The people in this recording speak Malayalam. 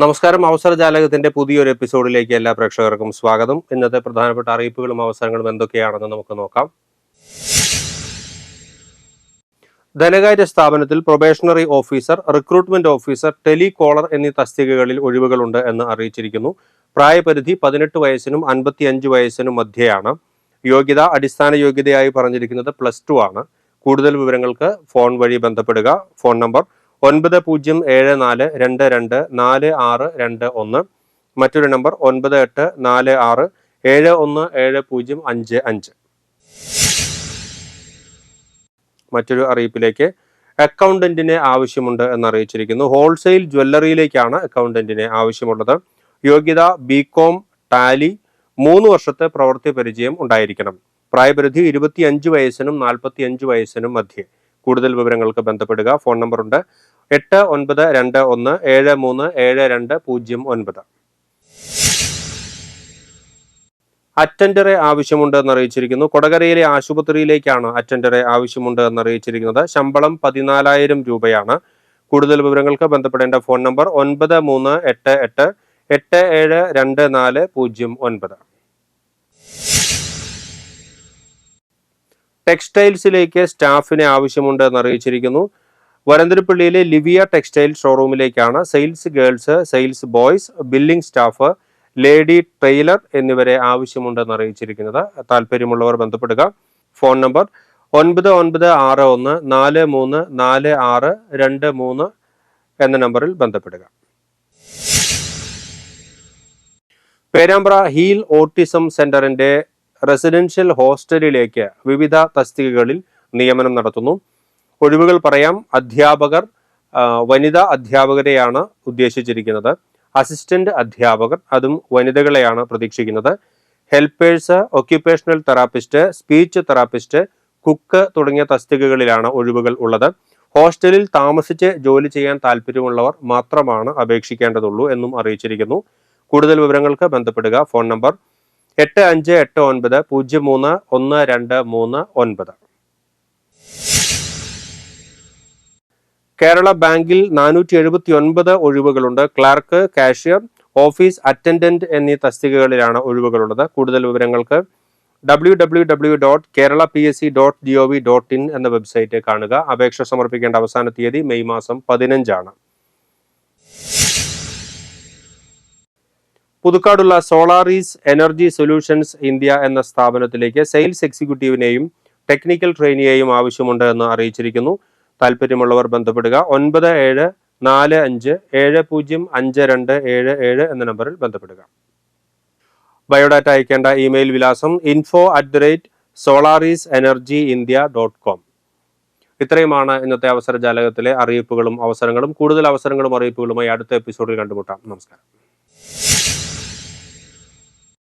നമസ്കാരം. അവസര ജാലകത്തിന്റെ പുതിയൊരു എപ്പിസോഡിലേക്ക് എല്ലാ പ്രേക്ഷകർക്കും സ്വാഗതം. ഇന്നത്തെ പ്രധാനപ്പെട്ട അറിയിപ്പുകളും അവസരങ്ങളും എന്തൊക്കെയാണെന്ന് നമുക്ക് നോക്കാം. ധനകാര്യ സ്ഥാപനത്തിൽ probationary officer recruitment officer telecaller എന്നീ തസ്തികകളിൽ ഒഴിവുകളുണ്ട് എന്ന് അറിയിച്ചിരിക്കുന്നു. പ്രായപരിധി പതിനെട്ട് വയസ്സിനും അൻപത്തിയഞ്ച് വയസ്സിനും മധ്യയാണ്. യോഗ്യത അടിസ്ഥാന യോഗ്യതയായി പറഞ്ഞിരിക്കുന്നത് പ്ലസ് ടു ആണ്. കൂടുതൽ വിവരങ്ങൾക്ക് ഫോൺ വഴി ബന്ധപ്പെടുക. ഫോൺ നമ്പർ ഒൻപത് പൂജ്യം ഏഴ് നാല് രണ്ട് രണ്ട് നാല് ആറ് രണ്ട് ഒന്ന്. മറ്റൊരു നമ്പർ ഒൻപത് എട്ട് നാല് ആറ് ഏഴ് ഒന്ന് ഏഴ് പൂജ്യം അഞ്ച് അഞ്ച്. മറ്റൊരു അറിയിപ്പിലേക്ക് അക്കൗണ്ടന്റിനെ ആവശ്യമുണ്ട് എന്ന് അറിയിച്ചിരിക്കുന്നു ഹോൾസെയിൽ ജ്വല്ലറിയിലേക്കാണ് അക്കൗണ്ടന്റിനെ ആവശ്യമുള്ളത്. യോഗ്യത ബി കോം ടാലി. മൂന്ന് വർഷത്തെ പ്രവൃത്തി പരിചയം ഉണ്ടായിരിക്കണം. പ്രായപരിധി ഇരുപത്തിയഞ്ച് വയസ്സിനും നാൽപ്പത്തി അഞ്ച് വയസ്സിനും മധ്യേ. കൂടുതൽ വിവരങ്ങൾക്ക് ബന്ധപ്പെടുക. ഫോൺ നമ്പർ ഉണ്ട്. എട്ട് ഒൻപത് രണ്ട് ഒന്ന് ഏഴ് മൂന്ന് ഏഴ് രണ്ട് പൂജ്യം ഒൻപത്. അറ്റൻഡറെ ആവശ്യമുണ്ട് എന്ന് അറിയിച്ചിരിക്കുന്നു. കൊടകരയിലെ ആശുപത്രിയിലേക്കാണ് അറ്റൻഡറെ ആവശ്യമുണ്ട് എന്ന് അറിയിച്ചിരിക്കുന്നത്. ശമ്പളം പതിനാലായിരം രൂപയാണ്. കൂടുതൽ വിവരങ്ങൾക്ക് ബന്ധപ്പെടേണ്ട ഫോൺ നമ്പർ ഒൻപത് മൂന്ന് എട്ട് എട്ട് എട്ട് ഏഴ് രണ്ട് നാല് പൂജ്യം ഒൻപത്. ടെക്സ്റ്റൈൽസിലേക്ക് സ്റ്റാഫിനെ ആവശ്യമുണ്ട് എന്ന് അറിയിച്ചിരിക്കുന്നു. വരന്തരപ്പള്ളിയിലെ Livia textile ഷോറൂമിലേക്കാണ് sales girls sales boys billing staff lady tailor എന്നിവരെ ആവശ്യമുണ്ടെന്ന് അറിയിച്ചിരിക്കുന്നത്. താല്പര്യമുള്ളവർ ബന്ധപ്പെടുക. ഫോൺ നമ്പർ ഒൻപത് ഒൻപത് ആറ് ഒന്ന് നാല് മൂന്ന് നാല് ആറ് രണ്ട് മൂന്ന് എന്ന നമ്പറിൽ ബന്ധപ്പെടുക. പേരാമ്പ്ര ഹീൽ ഓട്ടിസം സെന്ററിന്റെ റെസിഡൻഷ്യൽ ഹോസ്റ്റലിലേക്ക് വിവിധ തസ്തികകളിൽ നിയമനം നടത്തുന്നു. ഒഴിവുകൾ പറയാം. അധ്യാപകർ വനിതാ അധ്യാപകരെയാണ് ഉദ്ദേശിച്ചിരിക്കുന്നത്. അസിസ്റ്റന്റ് അധ്യാപകർ അതും വനിതകളെയാണ് പ്രതീക്ഷിക്കുന്നത്. Helpers occupational therapist speech therapist cook തുടങ്ങിയ തസ്തികകളിലാണ് ഒഴിവുകൾ ഉള്ളത്. ഹോസ്റ്റലിൽ താമസിച്ച് ജോലി ചെയ്യാൻ താല്പര്യമുള്ളവർ മാത്രമാണ് അപേക്ഷിക്കേണ്ടതുള്ളൂ എന്നും അറിയിച്ചിരിക്കുന്നു. കൂടുതൽ വിവരങ്ങൾക്ക് ബന്ധപ്പെടുക. ഫോൺ നമ്പർ എട്ട് അഞ്ച് എട്ട് ഒൻപത് പൂജ്യം മൂന്ന് ഒന്ന് രണ്ട് മൂന്ന് ഒൻപത്. കേരള ബാങ്കിൽ നാനൂറ്റി എഴുപത്തി ഒൻപത് ഒഴിവുകളുണ്ട്. ക്ലാർക്ക് കാഷ്യർ ഓഫീസ് അറ്റൻഡന്റ് എന്നീ തസ്തികകളിലാണ് ഒഴിവുകളുള്ളത്. കൂടുതൽ വിവരങ്ങൾക്ക് W W W dot Kerala P S C dot G O V dot in എന്ന വെബ്സൈറ്റ് കാണുക. അപേക്ഷ സമർപ്പിക്കേണ്ട അവസാന തീയതി മെയ് മാസം പതിനഞ്ചാണ്. പുതുക്കാടുള്ള സോളാറീസ് എനർജി സൊല്യൂഷൻസ് ഇന്ത്യ എന്ന സ്ഥാപനത്തിലേക്ക് സെയിൽസ് എക്സിക്യൂട്ടീവിനെയും ടെക്നിക്കൽ ട്രെയിനിയെയും ആവശ്യമുണ്ട് എന്ന് അറിയിച്ചിരിക്കുന്നു. താല്പര്യമുള്ളവർ ബന്ധപ്പെടുക. ഒൻപത് ഏഴ് നാല് അഞ്ച് ഏഴ് പൂജ്യം അഞ്ച് രണ്ട് ഏഴ് ഏഴ് എന്ന നമ്പറിൽ ബന്ധപ്പെടുക. ബയോഡാറ്റ അയക്കേണ്ട ഇമെയിൽ വിലാസം info at the rate Solaris energy India dot com ഇത്രയുമാണ് ഇന്നത്തെ അവസര ജാലകത്തിലെ അറിയിപ്പുകളും അവസരങ്ങളും. കൂടുതൽ അവസരങ്ങളും അറിയിപ്പുകളുമായി അടുത്ത എപ്പിസോഡിൽ കണ്ടുമുട്ടാം. നമസ്കാരം.